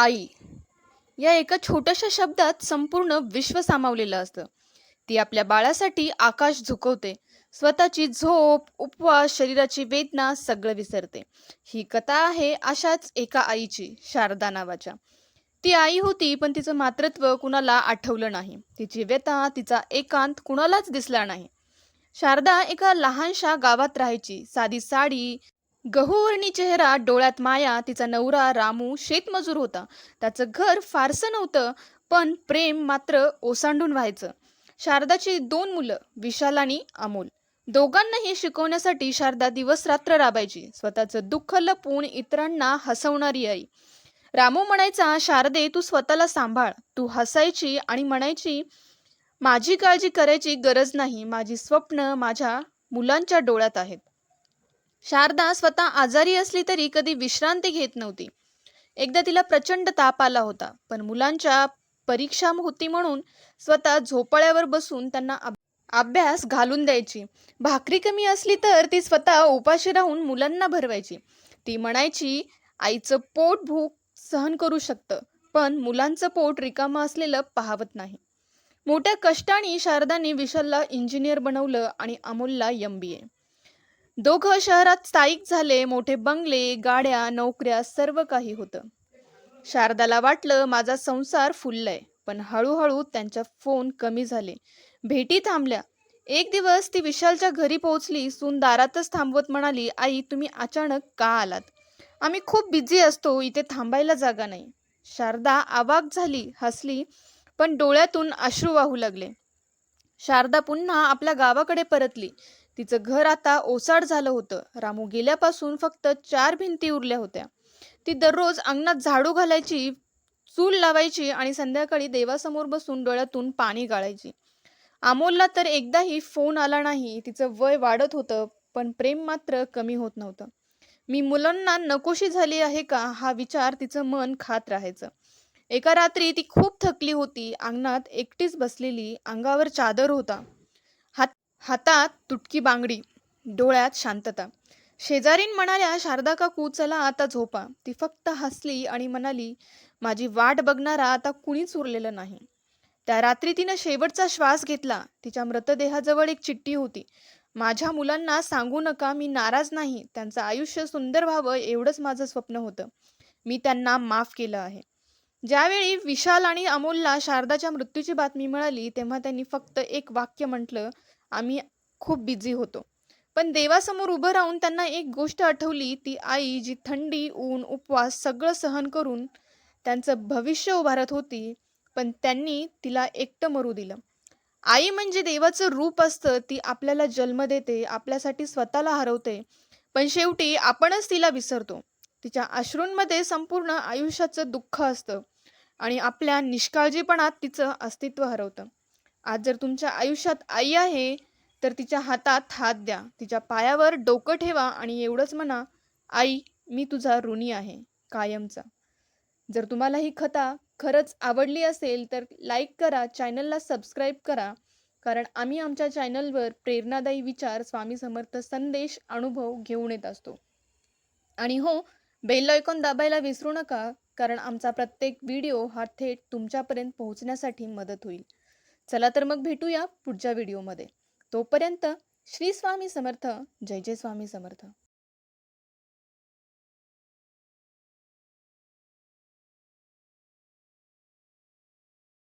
आई. या एका छोट्याशा शब्दात संपूर्ण विश्व सामावलेलं असतं. ती आपल्या बाळासाठी आकाश झुकवते. स्वतःची झोप उपवास शरीराची वेदना सगळं विसरते. ही कथा आहे अशाच एका आईची शारदा नावाच्या. ती आई होती पण तिचं मातृत्व कुणाला आठवलं नाही. तिची व्यथा तिचा एकांत कुणालाच दिसला नाही. शारदा एका लहानशा गावात राहायची. साधी साडी गहूवर्णी चेहरा डोळ्यात माया तिचा नवरा रामू शेतमजूर होता. त्याचं घर फारसं नव्हतं पण प्रेम मात्र ओसांडून व्हायचं. शारदाची दोन मुलं विशाल आणि अमोल. दोघांनाही शिकवण्यासाठी शारदा दिवस रात्र राबायची. स्वतःचं दुःख लपून इतरांना हसवणारी आई. रामू म्हणायचा शारदे तू स्वतःला सांभाळ. तू हसायची आणि म्हणायची माझी काळजी करायची गरज नाही. माझी स्वप्न माझ्या मुलांच्या डोळ्यात आहेत. शारदा स्वतः आजारी असली तरी कधी विश्रांती घेत नव्हती. एकदा तिला प्रचंड ताप आला होता पण मुलांच्या परीक्षा होती म्हणून स्वतः झोपाळ्यावर बसून त्यांना अभ्यास घालून द्यायची. भाकरी कमी असली तर ती स्वतः उपाशी राहून मुलांना भरवायची. ती म्हणायची आईचं पोट भूक सहन करू शकतं पण मुलांचं पोट रिकामं असलेलं पाहवत नाही. मोठ्या कष्टाने शारदाने विशालला इंजिनियर बनवलं आणि अमोलला एम बी ए दोघं शहरात स्थायिक झाले मोठे बंगले गाड्या नोकऱ्या सर्व काही होतं. शारदाला वाटलं माझा संसार फुललाय पण हळूहळू त्यांच्या फोन कमी झाले. भेटी थांबल्या. एक दिवस ती विशालच्या घरी पोहोचली सून दारातच थांबवत म्हणाली आई तुम्ही अचानक का आलात? आम्ही खूप बिझी असतो इथे थांबायला जागा नाही. शारदा आवाक झाली हसली पण डोळ्यातून अश्रू वाहू लागले. शारदा पुन्हा आपल्या गावाकडे परतली. तिचं घर आता ओसाड झालं होतं. रामू गेल्यापासून फक्त चार भिंती उरल्या होत्या. ती दररोज अंगणात झाडू घालायची चूल लावायची आणि संध्याकाळी देवासमोर बसून डोळ्यातून पाणी गाळायची. अमोलला तर एकदाही फोन आला नाही. तिचं वय वाढत होतं पण प्रेम मात्र कमी होत नव्हतं. मी मुलांना नकोशी झाली आहे का? हा विचार तिचं मन खात राहायचं. एका रात्री ती खूप थकली होती. अंगणात एकटीच बसलेली. अंगावर चादर होता. हातात तुटकी बांगडी डोळ्यात शांतता. शेजारीन म्हणाल्या शारदा काकू चला आता झोपा ती फक्त हसली आणि म्हणाली माझी वाट बघणारा आता कुणीच उरलेलं नाही त्या रात्री तिनं शेवटचा श्वास घेतला. तिच्या मृतदेहाजवळ एक चिठ्ठी होती. माझ्या मुलांना सांगू नका मी नाराज नाही. त्यांचं आयुष्य सुंदर व्हावं एवढंच माझं स्वप्न होतं. मी त्यांना माफ केलं आहे ज्यावेळी विशाल आणि अमोलला शारदाच्या मृत्यूची बातमी मिळाली तेव्हा त्यांनी फक्त एक वाक्य म्हटलं आम्ही खूप बिझी होतो. पण देवासमोर उभं राहून त्यांना एक गोष्ट आठवली ती आई जी थंडी ऊन उपवास सगळं सहन करून त्यांचं भविष्य उभारत होती पण त्यांनी तिला एकटं मरू दिलं. आई म्हणजे देवाचं रूप असतं ती आपल्याला जन्म देते आपल्यासाठी स्वतःला हरवते पण शेवटी आपणच तिला विसरतो. तिच्या अश्रूंमध्ये संपूर्ण आयुष्याचं दुःख असतं आणि आपल्या निष्काळजीपणात तिचं अस्तित्व हरवतं. आज जर तुमच्या आयुष्यात आई आहे तर तिच्या हातात हात द्या. तिच्या पायावर डोकं ठेवा आणि एवढंच म्हणा आई मी तुझा ऋणी आहे कायमचा. जर तुम्हाला ही कथा खरंच आवडली असेल तर लाईक करा चॅनलला सबस्क्राईब करा. कारण आम्ही आमच्या चॅनलवर प्रेरणादायी विचार स्वामी समर्थ संदेश अनुभव घेऊन येत असतो. आणि हो बेल आयकॉन दाबायला विसरू नका कारण आमचा प्रत्येक व्हिडिओ हा थेट तुमच्यापर्यंत पोहोचण्यासाठी मदत होईल. चला तर मग भेटूया पुढच्या व्हिडिओमध्ये. तोपर्यंत श्री स्वामी समर्थ जय जय स्वामी समर्थ.